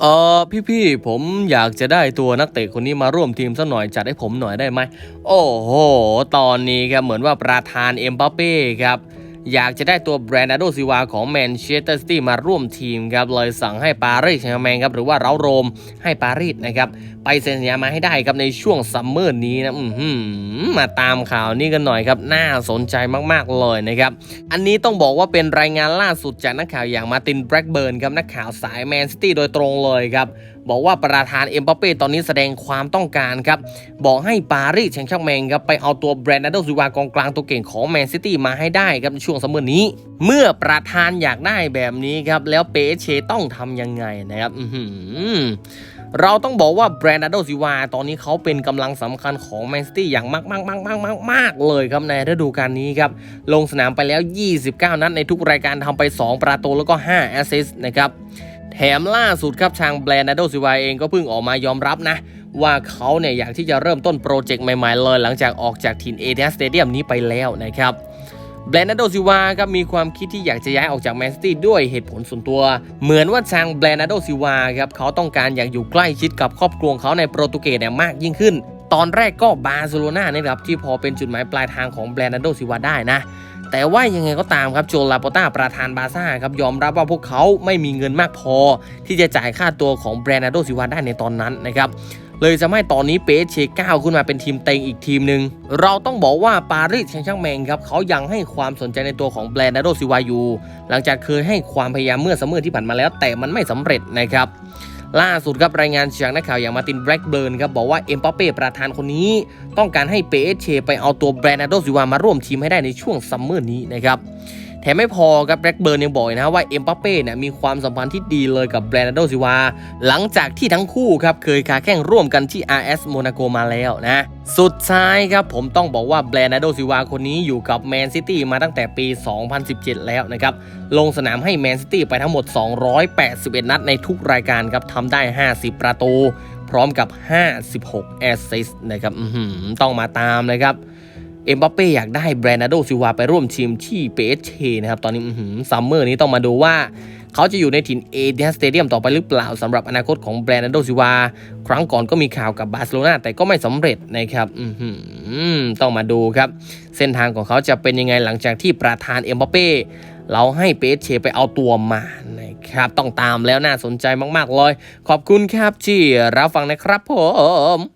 เออพี่ๆผมอยากจะได้ตัวนักเตะคนนี้มาร่วมทีมสักหน่อยจัดให้ผมหน่อยได้ไหม โอ้โห ตอนนี้ครับเหมือนว่าประธานเอ็มบัปเป้ครับ อยากจะได้ตัวแบรนด์โดซิวาของแมนเชสเตอร์ซิตี้มาร่วมทีมครับเลยสั่งให้ปารีสแซงต์แร์แมงครับหรือว่าเราโรมให้ปารีสนะครับไปเซ็นสัญญามาให้ได้ครับในช่วงซัมเมอร์นี้นะอือหือมาตามข่าวนี้กันหน่อยครับน่าสนใจมากๆเลยนะครับอันนี้ต้องบอกว่าเป็นรายงานล่าสุดจากนักข่าวอย่างมาตินแบล็กเบิร์นครับนักข่าวสายแมนซิตี้โดยตรงเลยครับ บอกว่าประธานเอ็มบัปเป้ตอนนี้แสดงความต้องการครับ บอกให้ปารีสแซงต์แชร์แมงครับไปเอาตัวแบรนด์นาโดซิวากองกลางตัวเก่งของแมนซิตี้มาให้ได้ครับในช่วงซัมเมอร์นี้ เมื่อประธานอยากได้แบบนี้ครับ แล้วเปเชต้องทำยังไงนะครับอืเราต้องบอกว่าแบรนด์นาโดซิวาตอนนี้เขาเป็นกำลังสำคัญของแมนซิตี้อย่างมากมากมากมากมากมากเลยครับในฤดูกาลนี้ครับ ลงสนามไปแล้ว 29 นัดในทุกรายการทำไป 2 ประตูแล้วก็ 5 แอสซิสต์นะครับ แถมล่าสุดครับทางแบรนด์นาโดซิวาเองก็เพิ่งออกมายอมรับนะว่าเขาเนี่ยอยากที่จะเริ่มต้นโปรเจกต์ใหม่ ๆ เลย หลังจากออกจากถิ่นเอเดนสเตเดียมนี้ไปแล้วนะครับแบรนด์นาโดซิวาครับมีความคิดที่อยากจะย้ายออกจากแมนซิตี้ด้วยเหตุผลส่วนตัว เหมือนว่าทางแบรนด์นาโดซิวาครับเขาต้องการอยากอยู่ใกล้ชิดกับครอบครัวของเขาในโปรตุเกสเนี่ยมากยิ่งขึ้น ตอนแรกก็บาร์เซโลนาเนี่ยครับที่พอเป็นจุดหมายปลายทางของแบรนด์นาโดซิวาได้นะ แต่ว่ายังไงก็ตามครับโจลาโปต้าประธานบาร์ซ่าครับยอมรับว่าพวกเขาไม่มีเงินมากพอ ที่จะจ่ายค่าตัวของแบรนด์นาโดซิวาได้ในตอนนั้นนะครับเลยจะไม่ตอนนี้เปเชก้าวขึ้นมาเป็นทีมเต็งอีกทีมหนึ่งเราต้องบอกว่าปารีสแซงต์แชร์แมงครับเขายังให้ความสนใจในตัวของแบรนด์นาโดซิวาอยู่ หลังจากเคยให้ความพยายามเมื่อสมอที่ผ่านมาแล้ว แต่มันไม่สำเร็จนะครับ ล่าสุดครับรายงานจากนักข่าวอย่างมาตินแบล็กเบิร์นครับบอกว่าเอ็มปาเป้ประธานคนนี้ ต้องการให้เปเชไปเอาตัวแบรนด์นาโดซิวามาร่วมทีมให้ได้ในช่วงซัมเมอร์นี้นะครับ แถมไม่พอครับแบล็กเบิร์นยังบอกนะว่าเอ็มบัปเป้เนี่ยมีความสัมพันธ์ที่ดีเลยกับแบรนด์โดซิวาหลังจากที่ทั้งคู่ครับเคยคาแข่งร่วมกันที่ RS Monaco มาแล้วนะสุดท้ายครับผมต้องบอกว่าแบรนด์โดซิวาคนนี้อยู่กับแมนซิตี้มาตั้งแต่ปี 2017 แล้วนะครับ ลงสนามให้แมนซิตี้ไปทั้งหมด 281 นัดในทุกรายการครับทำได้ 50 ประตู พร้อมกับ 56 แอสซิสต์นะครับอื้อหือต้องมาตามเลยครับ เอ็มบัปเป้อยากได้แบรนด์นาโดซิวาไปร่วมทีมที่เปเชนะครับ ตอนนี้ซัมเมอร์นี้ต้องมาดูว่า เขาจะอยู่ในถิ่นเอเดนสเตเดียมต่อไปหรือเปล่าสำหรับอนาคตของแบรนด์นาโดซิวา ครั้งก่อนก็มีข่าวกับบาร์เซโลนาแต่ก็ไม่สำเร็จนะครับต้องมาดูครับ เส้นทางของเขาจะเป็นยังไงหลังจากที่ประธานเอ็มบัปเป้เราให้เปเชไปเอาตัวมานะครับ ต้องตามแล้วน่าสนใจมากๆเลย ขอบคุณครับที่รับฟังนะครับผม